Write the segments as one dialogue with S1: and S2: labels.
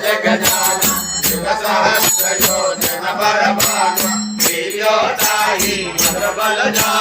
S1: సభ జగజాన యుగ సహస్రయోజన పరమాను వీర్యోదాయి మధుబల జానో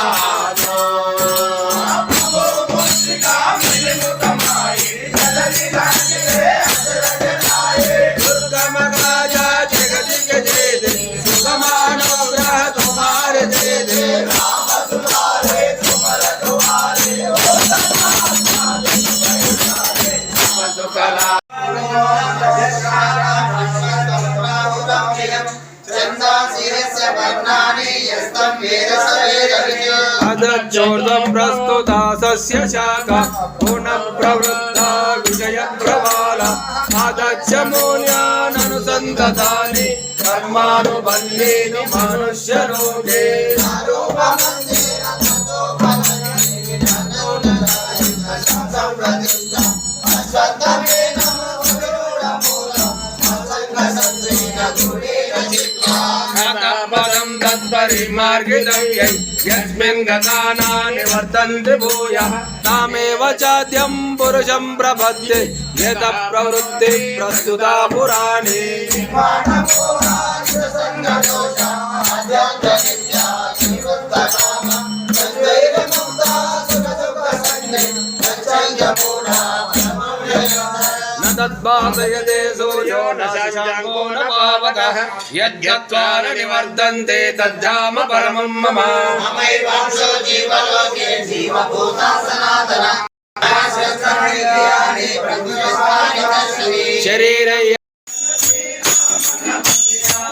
S2: अदच्चोर्ध्वं प्रस्तुता सस्य शाखा पुनः प्रवृत्ता विजयप्रवाला अदच्च मूल्याननुसन्ततानि कर्मानुबन्धीनि मनुष्यलोके तत्परिमार्गितव्यै यस्मिन् गताना निवर्तन्ते भूयः तामेव चाद्यं पुरुषं प्रपद्ये यतः प्रवृत्ति प्रस्तुता पुराणे तद्भासयते सूर्यो न शशाङ्को तद्धाम परमं मम
S1: जीवलोके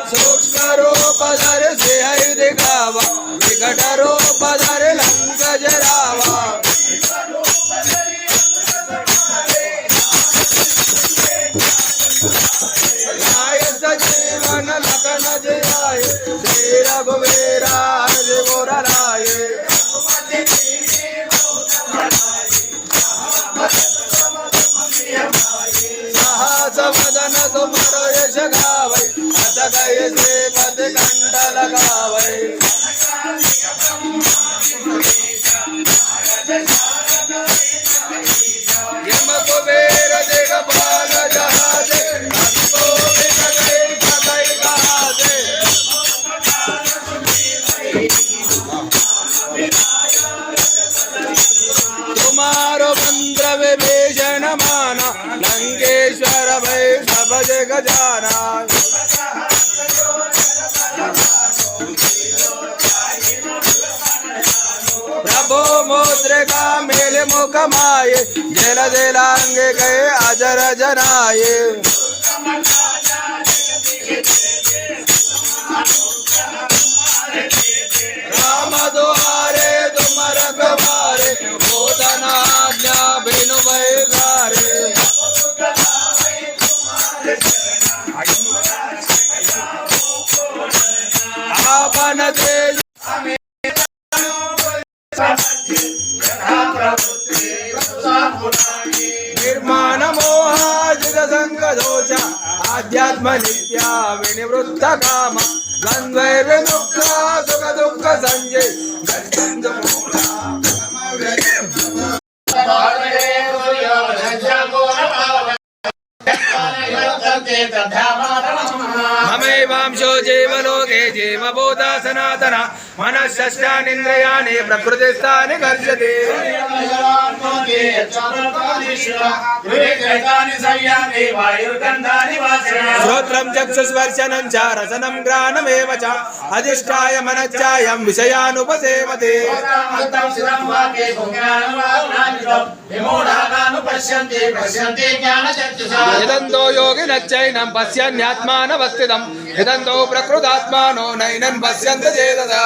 S2: सूक्ष्मरूपधर सिंहयुधिगाव विकटरूपधर Let's go. का मेले मुखमाए जल दिलांगे गए अजर जनाए నిర్మాణమోహాజితసంగదోష ఆధ్యాత్మ నిత్యా వినివృత్త కామ ద్వంద్వైర్విముక్త సుఖ దుఃఖ సంజయ్ జీవలోకే జీవబోధ సనాతన మనశ్చాని ప్రకృతి స్థాని కర్షతి శ్రోత్రం చక్షుస్పర్శనం చ రసనం గ్రాణమే చ
S1: అధిష్టాయ మనశ్చాయం విషయానుపసేవతే.
S2: యదంతో యోగి నచ్చైనం పశ్యన్యాత్మానవస్థితం. యదంతో ప్రకృతాత్మానో నైనన్ పశ్యంత చేదదా.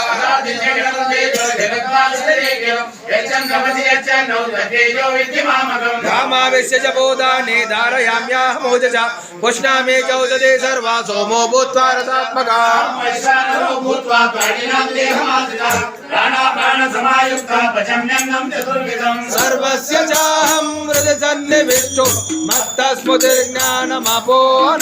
S2: రామావేశ్య బోధానే ధారయామ్యాహ మోజజ పుష్ణామే చౌదదే సర్వా సోమో భూత్వా
S1: రథాత్మక.
S2: సర్వస్య చాహం మృదసన్నివిష్టు మత్తస్మృతిర్జ్ఞానమపోన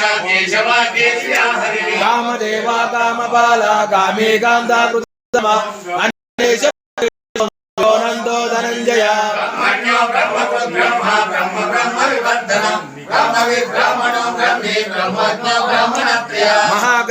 S1: మనీషా చక్షు భూషణో భూషోకా శోభనాశన
S2: అర్చిష్మాన్ అర్చిత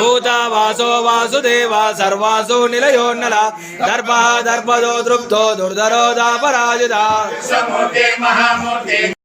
S2: వసుప్రదో వాసుదేవో సర్వాసు నిలయోన్నల దర్భ దర్భదో దృప్తో దుర్ధరో
S1: మహామూర్తి